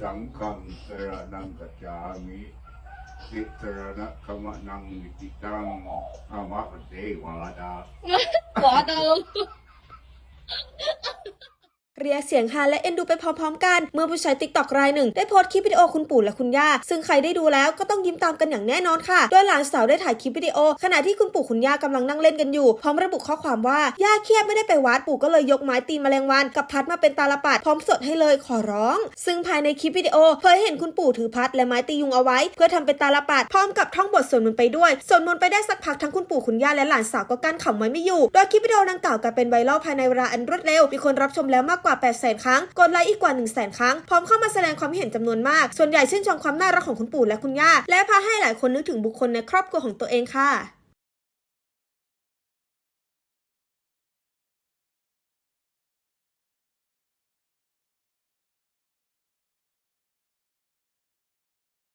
สังฆังสรนังกัจจามิสิสระนักขมะนังวิติตังอามะเทวาดาวาดา เรียกเสียงฮาและเอ็นดูไปพร้อมๆกัน เมื่อผู้ใช้ติ๊กต็อกรายหนึ่ง ได้โพสต์คลิปวิดีโอคุณปู่และคุณย่า ซึ่งใครได้ดูแล้วก็ต้องยิ้มตามกันอย่างแน่นอนค่ะ โดยหลานสาวได้ถ่ายคลิปวิดีโอ ขณะที่คุณปู่คุณย่ากำลังนั่งเล่นกันอยู่ พร้อมระบุข้อความว่า ย่าเครียดไม่ได้ไปวัดปู่ก็เลยยกไม้ตีแมลงวันกับพัดมาเป็นตาลปัดพร้อมสดให้เลยขอร้อง ซึ่งภายในคลิปวิดีโอเผยเห็นคุณปู่ถือพัดและไม้ตียุงเอาไว้ เพื่อทำเป็นตาลปัดพร้อมกับท่องบทสวดมนต์ไปด้วยสวดมนต์ไปได้สักพักทั้งคุณปู่คุณย่าและหลานสาวก็กั้นขำไว้ไม่อยู่ โดยคลิปวิดีโอดังกล่าวกลายเป็นไวรัลภายในเวลาอันรวดเร็วมีคนรับชมแล้วมากกว่าว่า 8 0 0 0 0 ครั้ง กดไลค์อีกกว่า 1 0 0 0 0แครั้ง พร้อมเข้ามาแสดงความเห็นจำนวนมาก ส่วนใหญ่ชื่นชมความน่ารักของคุณปู่และคุณย่า และพาให้หลายคนนึกถึงบุคคลในครอบครัวของตัวเองค่ะ